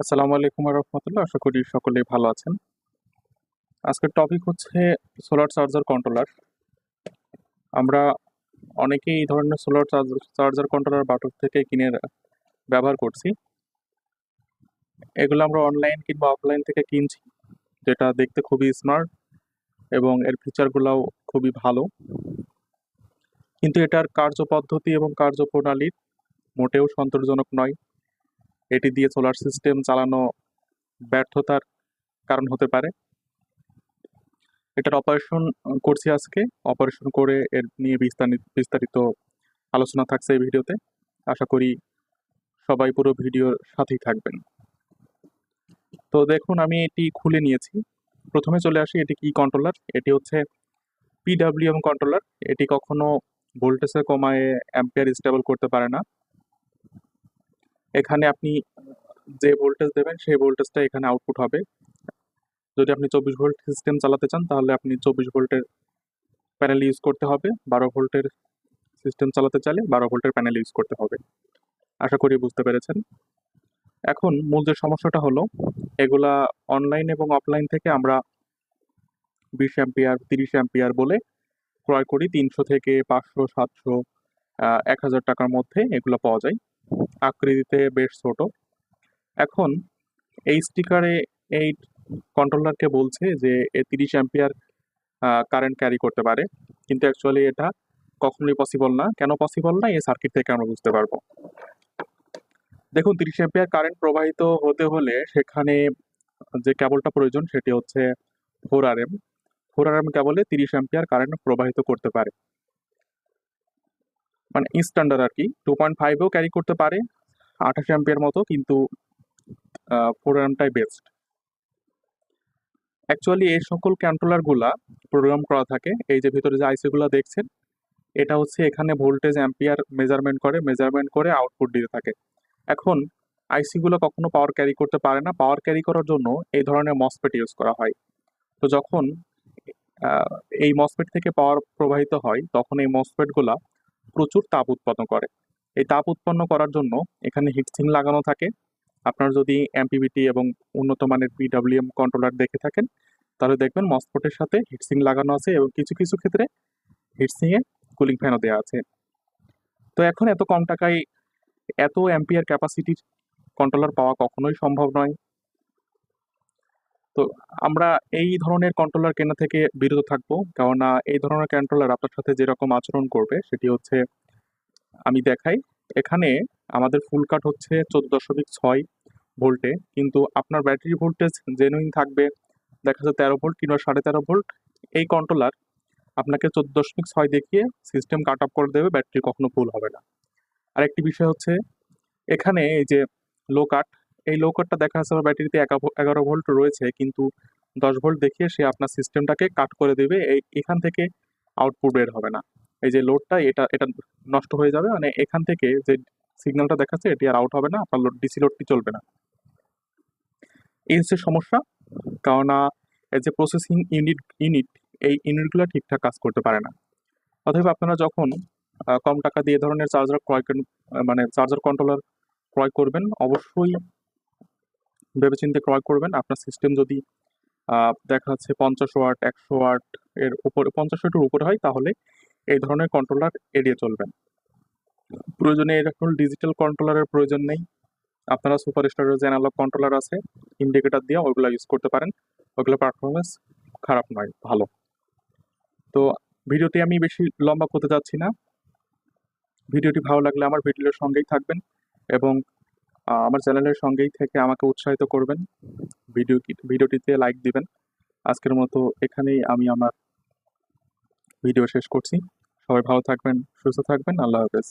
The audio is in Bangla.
আসসালামু আলাইকুম রহমতুল্লাহ আশা করি সকলেই ভালো আছেন। আজকের টপিক হচ্ছে সোলার চার্জার কন্ট্রোলার আমরা অনেকেই এই ধরনের সোলার চার্জার কন্ট্রোলার বাটক থেকে কিনে ব্যবহার করছি। এগুলো আমরা অনলাইন কিংবা অফলাইন থেকে কিনছি, যেটা দেখতে খুবই স্মার্ট এবং এর ফিচারগুলোও খুবই ভালো। কিন্তু এটার কার্যপদ্ধতি এবং কার্যপ্রণালী মোটেও সন্তোষজনক নয়। এটি দিয়ে সোলার সিস্টেম চালানো ব্যর্থতার কারণ হতে পারে। এটার অপারেশন করছি আজকে। অপারেশন করে এর নিয়ে বিস্তারিত বিস্তারিত আলোচনা থাকছে এই ভিডিওতে। আশা করি সবাই পুরো ভিডিওর সাথেই থাকবেন। তো দেখুন, আমি এটি খুলে নিয়েছি। প্রথমে চলে আসি, এটি কি কন্ট্রোলার এটি হচ্ছে পিডাব্লিউএম কন্ট্রোলার এটি কখনো ভোল্টেজে কমায় অ্যাম্পিয়ার স্টেবল করতে পারে না। এখানে আপনি যে ভোল্টেজ দেবেন, সেই ভোল্টেজটা এখানে আউটপুট হবে। যদি আপনি চব্বিশ ভোল্ট সিস্টেম চালাতে চান, তাহলে আপনি চব্বিশ ভোল্টের প্যানেল ইউজ করতে হবে। বারো ভোল্টের সিস্টেম চালাতে চাইলে বারো ভোল্টের প্যানেল ইউজ করতে হবে। আশা করি বুঝতে পেরেছেন। এখন মূল যে সমস্যাটা হলো, এগুলা অনলাইন এবং অফলাইন থেকে আমরা বিশ অ্যাম্পিয়ার তিরিশ অ্যাম্পিয়ার বলে ক্রয় করি। তিনশো থেকে পাঁচশো, সাতশো এক হাজার টাকার মধ্যে এগুলো পাওয়া যায়। আকৃতিতে বেশ ছোট। এখন এই স্টিকারে এই কন্ট্রোলারকে বলছে যে, এ তিরিশ অ্যাম্পিয়ার কারেন্ট ক্যারি করতে পারে। কিন্তু অ্যাকচুয়ালি এটা কখনোই পসিবল না। কেন পসিবল না? এই সার্কিট থেকে আমরা বুঝতে পারব। দেখুন, তিরিশ অ্যাম্পিয়ার কারেন্ট প্রবাহিত হতে হলে সেখানে যে কেবলটা প্রয়োজন, সেটি হচ্ছে four R M four R M কেবলে তিরিশ অ্যাম্পিয়ার কারেন্ট প্রবাহিত করতে পারে। মানে স্ট্যান্ডার্ড আর কি। টু পয়েন্ট ফাইভও ক্যারি করতে পারে, আঠাশ অ্যাম্পিয়ার মতো, কিন্তু ফোর এমটাই বেস্ট অ্যাকচুয়ালি এই সকল কন্ট্রোলারগুলা প্রোগ্রাম করা থাকে। এই যে ভিতরে যে আইসিগুলো দেখছেন, এটা হচ্ছে এখানে ভোল্টেজ অ্যাম্পিয়ার মেজারমেন্ট করে মেজারমেন্ট করে আউটপুট দিতে থাকে। এখন আইসিগুলো কখনো পাওয়ার ক্যারি করতে পারে না। পাওয়ার ক্যারি করার জন্য এই ধরনের মসপেট ইউজ করা হয়। তো যখন এই মসপেট থেকে পাওয়ার প্রবাহিত হয়, তখন এই মসপেটগুলা প্রচুর তাপ উৎপন্ন করে। এই তাপ উৎপন্ন করার জন্য এখানে হিটসিং লাগানো থাকে। আপনার যদি এমপিবিটি এবং উন্নত মানের পিডাব্লিউএম কন্ট্রোলার দেখে থাকেন, তাহলে দেখবেন মসপটের সাথে হিটসিং লাগানো আছে এবং কিছু কিছু ক্ষেত্রে হিটসিংয়ে কুলিং ফ্যানও দেওয়া আছে। তো এখন এত কম টাকায় এত অ্যাম্পিয়ার ক্যাপাসিটির কন্ট্রোলার পাওয়া কখনোই সম্ভব নয়। তো আমরা এই ধরনের কন্ট্রোলার কেনা থেকে বিরত থাকব। কেননা এই ধরনের কন্ট্রোলার আপনার সাথে যেরকম আচরণ করবে, সেটি হচ্ছে আমি দেখাই। এখানে আমাদের ফুল কাট হচ্ছে চোদ্দ দশমিক ছয় ভোল্টে। কিন্তু আপনার ব্যাটারি ভোল্টেজ জেনুইন থাকবে, দেখা যাচ্ছে তেরো ভোল্ট কিংবা সাড়ে তেরো ভোল্ট। এই কন্ট্রোলার আপনাকে চোদ্দ দশমিক ছয় দেখিয়ে সিস্টেম কাট আপ করে দেবে ব্যাটারি কখনো ফুল হবে না। আর একটি বিষয় হচ্ছে, এখানে এই যে লো কাট এই লো কাটটা দেখা যাচ্ছে ব্যাটারিতে এগারো ভোল্ট রয়েছে, কিন্তু দশ ভোল্ট দেখিয়ে সে আপনার সিস্টেমটাকে কাট করে দেবে, এই, এখান থেকে আউটপুট বের হবে না। এই যে লোডটা এটা এটা নষ্ট হয়ে যাবে মানে এখান থেকে যে সিগন্যালটা দেখাচ্ছে, এটি আর আউট হবে না, আপনার লোড ডিসি লোডটি চলবে না। এই হচ্ছে সমস্যা, কেননা এই যে প্রসেসিং ইউনিট ইউনিট এই ইউনিটগুলো ঠিকঠাক কাজ করতে পারে না। অথবা আপনারা যখন কম টাকা দিয়ে ধরনের চার্জার ক্রয় মানে চার্জার কন্ট্রোলার ক্রয় করবেন, অবশ্যই ভেবেচিন্তে ক্রয় করবেন। আপনার সিস্টেম যদি দেখা যাচ্ছে পঞ্চাশ ওয়াট, একশো ওয়াট এর উপরে, পঞ্চাশ ওয়াটের উপরে হয়, তাহলে এই ধরনের কন্ট্রোলার এড়িয়ে চলবেন। প্রয়োজনে এরকম ডিজিটাল কন্ট্রোলারের প্রয়োজন নেই। আপনারা সুপার স্টারের যে অ্যানালগ কন্ট্রোলার আছে ইন্ডিকেটার দিয়ে ওইগুলো ইউজ করতে পারেন। ওগুলো পারফরমেন্স খারাপ নয়, ভালো। তো ভিডিওটি আমি বেশি লম্বা করতে যাচ্ছি না। ভিডিওটি ভালো লাগলে আমার ভিডিওর সঙ্গেই থাকবেন এবং আমার চ্যানেলের সঙ্গেই থেকে আমাকে উৎসাহিত করবেন। ভিডিও ভিডিওটিতে লাইক দিবেন। আজকের মতো এখানেই আমি আমার ভিডিও শেষ করছি। সবাই ভালো থাকবেন, সুস্থ থাকবেন। আল্লাহ হাফেজ।